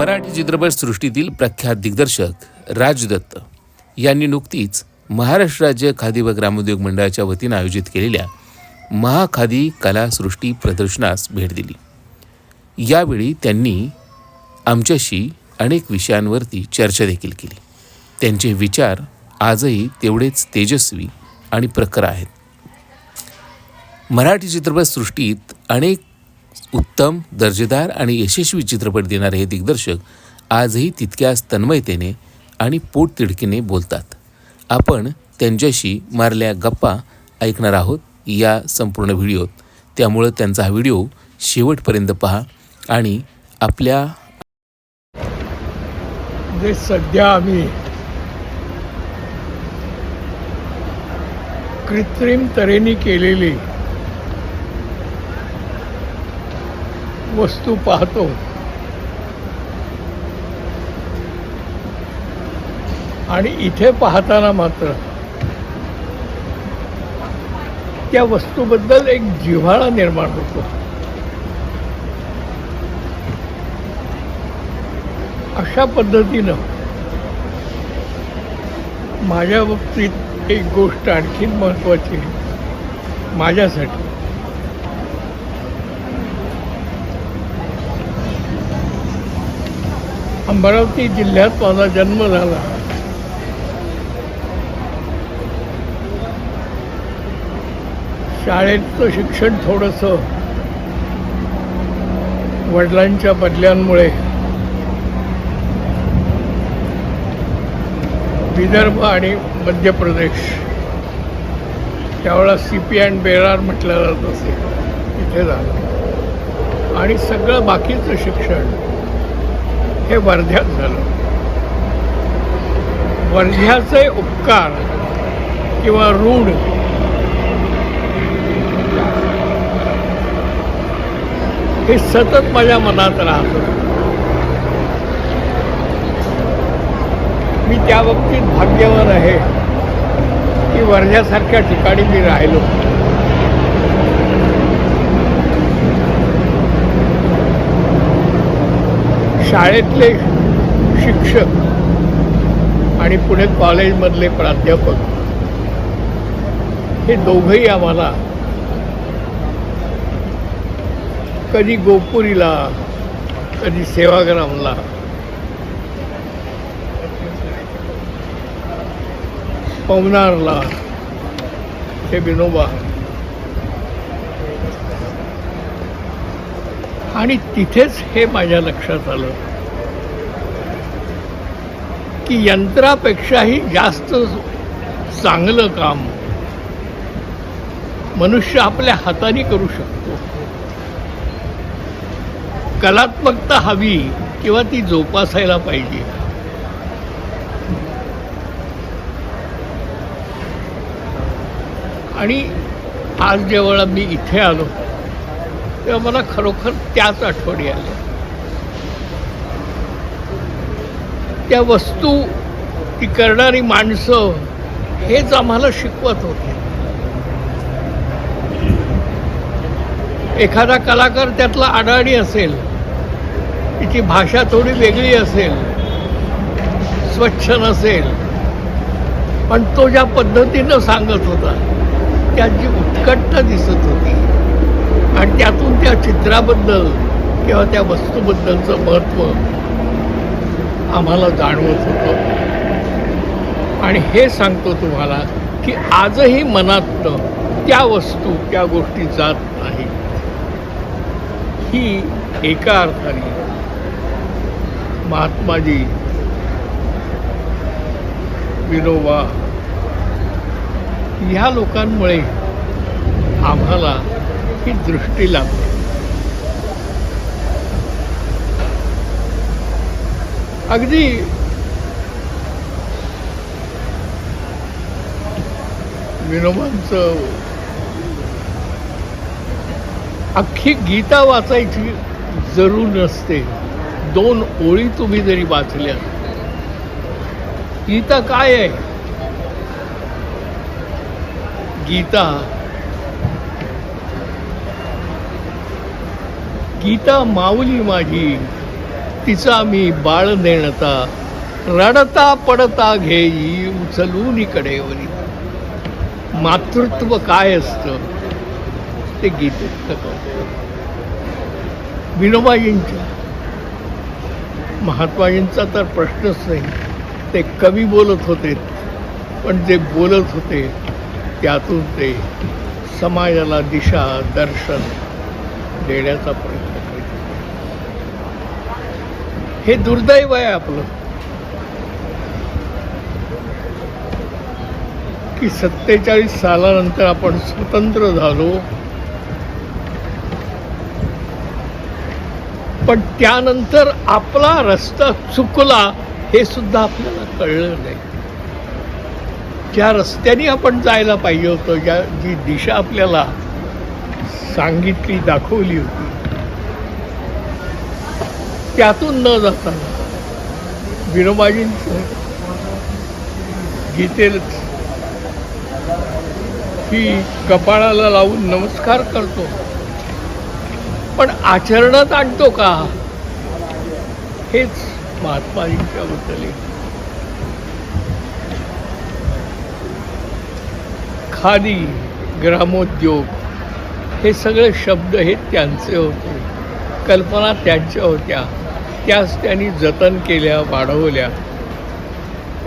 मराठी चित्रपटसृष्टीतील प्रख्यात दिग्दर्शक राजदत्त यांनी नुकतीच महाराष्ट्र राज्य खादी व ग्रामोद्योग मंडळाच्या वतीनं आयोजित केलेल्या महाखादी कलासृष्टी प्रदर्शनास भेट दिली. यावेळी त्यांनी आमच्याशी अनेक विषयांवरती चर्चा देखील केली. त्यांचे विचार आजही तेवढेच तेजस्वी आणि प्रखर आहेत. मराठी चित्रपटसृष्टीत अनेक उत्तम दर्जेदार आणि यशस्वी चित्रपट देणारे हे दिग्दर्शक आजही तितक्याच तन्मयतेने आणि पोटतिडकीने बोलतात. आपण त्यांच्याशी मारल्या गप्पा ऐकणार आहोत या संपूर्ण व्हिडिओत. त्यामुळं त्यांचा हा व्हिडिओ शेवटपर्यंत पहा आणि आपल्या जे सध्या आम्ही कृत्रिम तऱ्हेने केलेली वस्तू पाहतो. आणि इथे पाहताना मात्र त्या वस्तूबद्दल एक जिव्हाळा निर्माण होतो. अशा पद्धतीनं माझ्या बाबतीत एक गोष्ट आणखीन महत्त्वाची आहे. माझ्यासाठी. अमरावती जिल्ह्यात माझा जन्म झाला. शाळेतलं शिक्षण थोडंसं वडिलांच्या बदल्यांमुळे. विदर्भ आणि मध्य प्रदेश. त्यावेळेला सी पी अँड बेरार म्हटलं जात असे. इथे झालं. आणि सगळं बाकीचं शिक्षण. हे वर्ध्यात झालं. वर्ध्याचे उपकार किंवा रूढ हे सतत माझ्या मनात राहत. मी त्या बाबतीत भाग्यवान आहे की वर्ध्यासारख्या ठिकाणी मी राहिलो. शाळेतले शिक्षक आणि पुणे कॉलेजमधले प्राध्यापक हे दोघंही आम्हाला कधी गोपुरीला कधी सेवाग्रामला. पवनारला ते विनोबा आणि तिथेच हे माझ्या लक्षात आलं की यंत्रापेक्षाही जास्त चांगलं काम मनुष्य आपल्या हाताने करू शकतो. कलात्मकता हवी किंवा ती जोपासायला पाहिजे. आणि आज जेव्हा मी इथे आलो तेव्हा मला खरोखर त्याच आठवणी आल्या. त्या वस्तू ती करणारी माणसं हेच आम्हाला शिकवत होते. एखादा कलाकार त्यातला अडाणी असेल तिची भाषा थोडी वेगळी असेल स्वच्छ नसेल पण तो ज्या पद्धतीनं सांगत होता त्याची उत्कटता दिसत होती आणि त्यातून त्या चित्राबद्दल किंवा त्या वस्तूबद्दलचं महत्त्व आम्हाला जाणवत होतं. आणि हे सांगतो तुम्हाला की आजही मनात त्या वस्तू त्या गोष्टी जात नाही ही एका अर्थाने महात्माजी विनोबा ह्या लोकांमुळे आम्हाला ही दृष्टी लागते. अगदी विनोबांचं अख्खी गीता वाचायची जरूर नसते. दोन ओळी तुम्ही जरी वाचल्या गीता काय आहे? गीता गीता माऊली माझी तिचा मी बाळ नेणता रडता पडता घेई उचलून कडेवरी मातृत्व काय असतं? ते गीतेत विनोबाजींच्या महात्माजींचा तर प्रश्नच नाही. ते कवी बोलत होते पण जे बोलत होते त्यातून ते समाजाला दिशा दर्शन देण्याचा प्रयत्न हे दुर्दैव आहे आपलं. की सत्तेचाळीस सालानंतर आपण स्वतंत्र झालो. पण त्यानंतर आपला रस्ता चुकला हे सुद्धा आपल्याला कळलं नाही. ज्या रस्त्याने आपण जायला पाहिजे होतं ज्या जी दिशा आपल्याला सांगितली दाखवली होती त्यातून न जाता विनोबाजींचं गीतेल ही कपाळाला लावून नमस्कार करतो. पण आचरणात आणतो का? हेच महात्माजींच्या बद्दल खादी ग्रामोद्योग हे सगळे शब्द हे त्यांचे होते. कल्पना त्यांच्या होत्या. त्यास त्यांनी जतन केल्या वाढवल्या.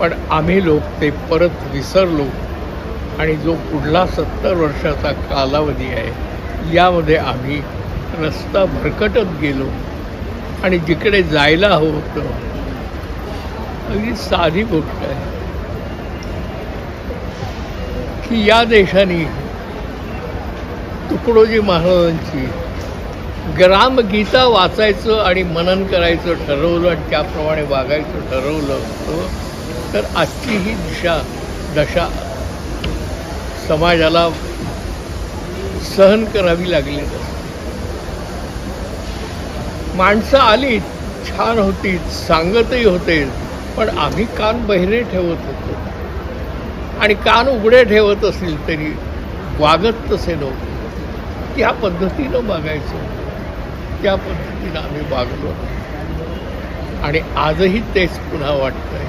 पण आम्ही लोक ते परत विसरलो. आणि जो पुढला सत्तर वर्षाचा कालावधी आहे यामध्ये आम्ही रस्ता भरकटत गेलो. आणि जिकडे जायला हवं होतं अगदी साधी गोष्ट आहे. की या देशाने तुकडोजी महाराजांची ग्रामगीता वाचायचं आणि मनन करायचं ठरवलं आणि त्याप्रमाणे वागायचं ठरवलं होतं तर आजची ही दिशा दशा समाजाला सहन करावी लागली. माणसं आली छान होती सांगतही होते पण आम्ही कान बहिरे ठेवत होतो. आणि कान उघडे ठेवत असतील तरी वागत तसे नव्हते. त्या पद्धतीनं वागायचं. त्या पद्धतीनं आम्ही वागलो. आणि आजही तेच पुन्हा वाटतंय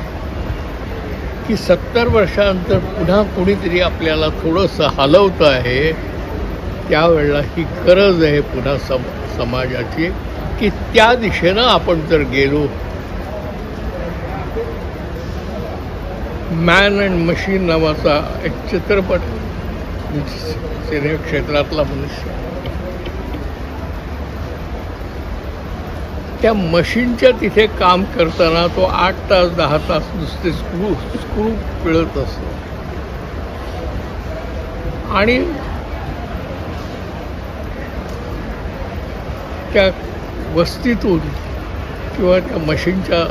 की सत्तर वर्षानंतर पुन्हा कुणीतरी आपल्याला थोडंसं हलवतं आहे त्यावेळेला ही गरज आहे पुन्हा सम समाजाची की त्या दिशेनं आपण जर गेलो. मॅन अँड मशीन नावाचा एक चित्रपट सिने क्षेत्रातला मनुष्य. त्या मशीनच्या तिथे काम करताना तो आठ तास दहा तास नुसते स्क्रू स्क्रू पिळत असतो. आणि त्या वस्तीतून किंवा त्या मशीनच्या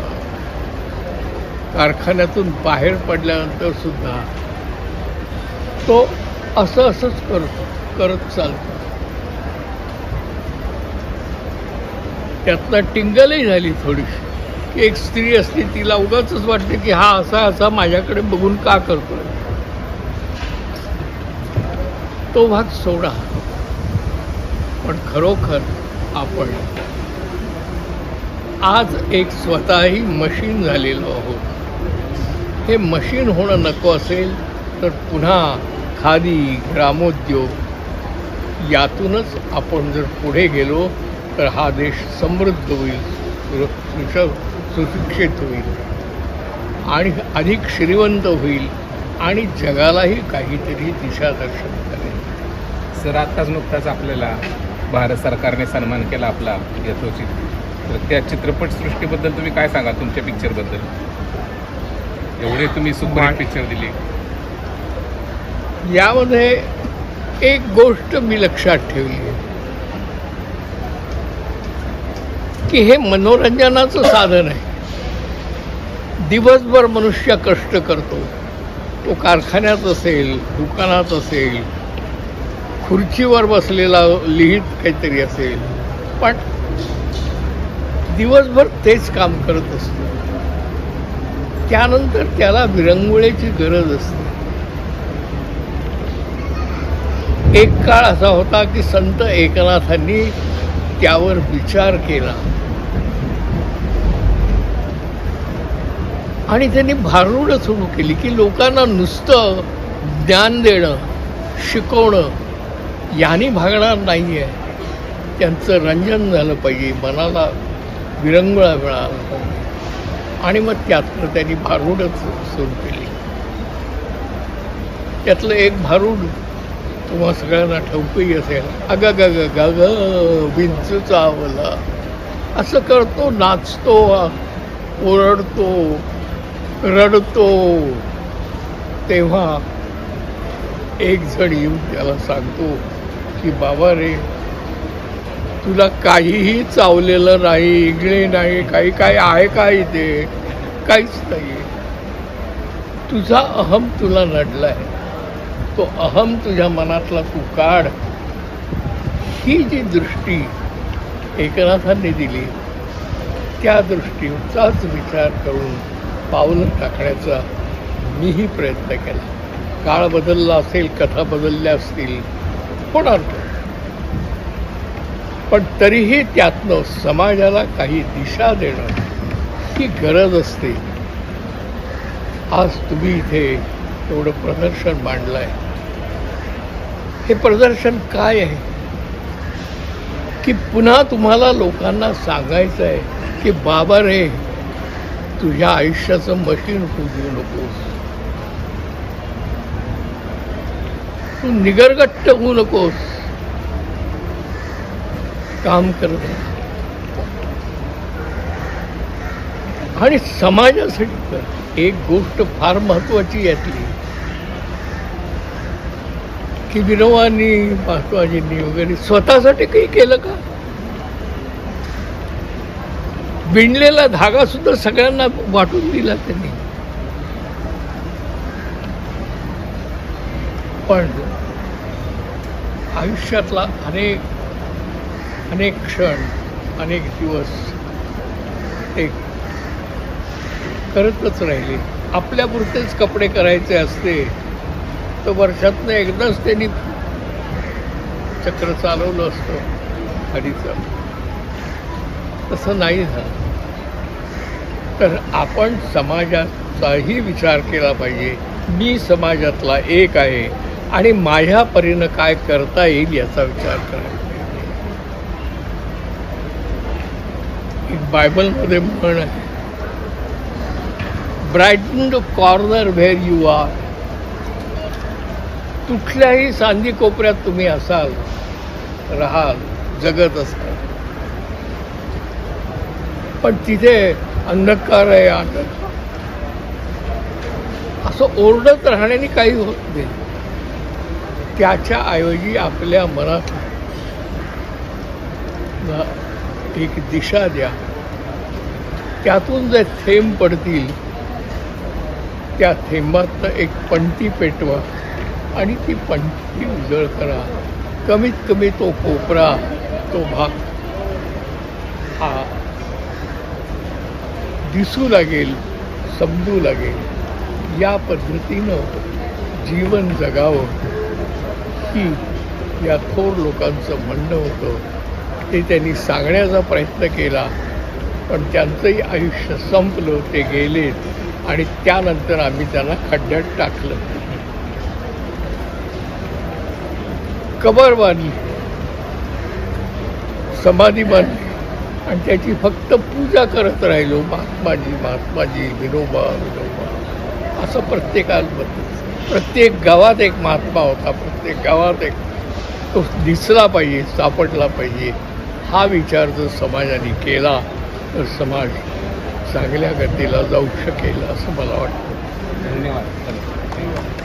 कारखान्यातून बाहेर पडल्यानंतर सुद्धा तो असं असंच करतो करत चालतो. त्यातनं टिंगलही झाली थोडीशी. एक स्त्री असते तिला उगाच वाटते की हा असा असा माझ्याकडे बघून का करतोय. तो भाग सोडा. पण खरोखर आपण आज एक स्वतःही मशीन झालेलो आहोत. हे मशीन होणं नको असेल तर पुन्हा खादी ग्रामोद्योग यातूनच आपण जर पुढे गेलो तर हा देश समृद्ध होईल सुश- सुशिक्षित होईल. आणि अधिक श्रीमंत होईल आणि जगालाही काहीतरी दिशादर्शन करेल. सर आत्ताच नुकताच आपल्याला भारत सरकारने सन्मान केला आपला यथोचित. तर त्या चित्रपटसृष्टीबद्दल तुम्ही काय सांगा तुमच्या पिक्चरबद्दल एवढे तुम्ही सुपर पिक्चर दिले. यामध्ये एक गोष्ट मी लक्षात ठेवली आहे. की हे मनोरंजनाचं साधन आहे. दिवसभर मनुष्य कष्ट करतो. तो कारखान्यात असेल दुकानात असेल खुर्चीवर बसलेला लिहित काहीतरी असेल पण दिवसभर तेच काम करत असतो. त्यानंतर त्याला विरंगुळेची गरज असते. एक काळ असा होता की संत एकनाथांनी त्यावर विचार केला. आणि त्यांनी भारूड सुरू केली की लोकांना नुसतं ज्ञान देणं शिकवणं याने भागणार नाही आहे त्यांचं रंजन झालं पाहिजे मनाला विरंगुळा मिळाला पाहिजे. आणि मग त्यातनं त्यांनी भारूडच सुरू केली. त्यातलं एक भारूड तुम्हा सगळ्यांना ठाऊकही असेल. अग ग ग ग ग विंच चावला. असं करतो नाचतो ओरडतो रडतो. तेव्हा एक जण येऊन त्याला सांगतो की बाबा रे तुला काहीही चावलेलं नाही इगळे नाही काही काय आहे का इथे? काहीच नाही तुझा अहम तुला नडला आहे तो अहम तुझ्या मनातला तू काढ ही जी दृष्टी एकनाथांनी दिली त्या दृष्टीचाच विचार करून पावलं टाकण्याचा मीही प्रयत्न केला. काळ बदलला असेल कथा बदलल्या असतील होणार पण तरीही त्यातनं समाजाला काही दिशा देणं ही गरज असते. आज तुम्ही इथे एवढं प्रदर्शन मांडलंय. हे प्रदर्शन काय आहे? की पुन्हा तुम्हाला लोकांना सांगायचं आहे की बाबा रे तुझ्या आयुष्याचं मशीन तू देऊ नकोस. तू निगरगट्ट होऊ नकोस. काम करत आणि समाजासाठी कर. एक गोष्ट फार महत्वाची यातली की विनोबांनी महात्माजींनी वगैरे स्वतःसाठी काही केलं का? विणलेला धागा सुद्धा सगळ्यांना वाटून दिला त्यांनी. पण आयुष्यातला अनेक अनेक क्षण अनेक दिवस एक करतच राहिली. आपल्यापुरतेच कपडे करायचे असते तर वर्षातनं एकदाच त्यांनी चक्र चालवलं असतं खाडीचं तसं नाही झालं. तर आपण समाजाचाही विचार केला पाहिजे. मी समाजातला एक आहे आणि माझ्या परीनं काय करता येईल याचा विचार करायला पाहिजे. बायबलमध्ये म्हण आहे brighten the corner where you are कुठल्याही सांधी कोपऱ्यात तुम्ही असाल राहाल जगत असाल. पण तिथे अंधकार आहे अंधकार असं ओरडत राहण्याने काही होत नाही. त्याच्या ऐवजी आपल्या मनात एक दिशा द्या. त्यातून जे थेंब पडतील त्या थेंबातनं एक पंटी पेटवा आणि ती पंटी उजळ करा. कमीत कमी तो कोपरा तो भाग हा दिसू लागेल समजू लागेल. या पद्धतीनं जीवन जगावं. ही या थोर लोकांचं म्हणणं होतं. ते त्यांनी सांगण्याचा प्रयत्न केला पण त्यांचंही आयुष्य संपलं ते गेलेत. आणि त्यानंतर आम्ही त्याला खड्ड्यात टाकलं. कबर बांधली. समाधी बांधली. आणि त्याची फक्त पूजा करत राहिलो. महात्माजी महात्माजी विनोबा विनोबा. असं प्रत्येकाबद्दल प्रत्येक गावात एक महात्मा होता. प्रत्येक गावात एक तो दिसला पाहिजे सापडला पाहिजे. हा विचार जर समाजाने केला तर समाज चांगल्या गतीला जाऊ शकेल असं मला वाटतं. धन्यवाद.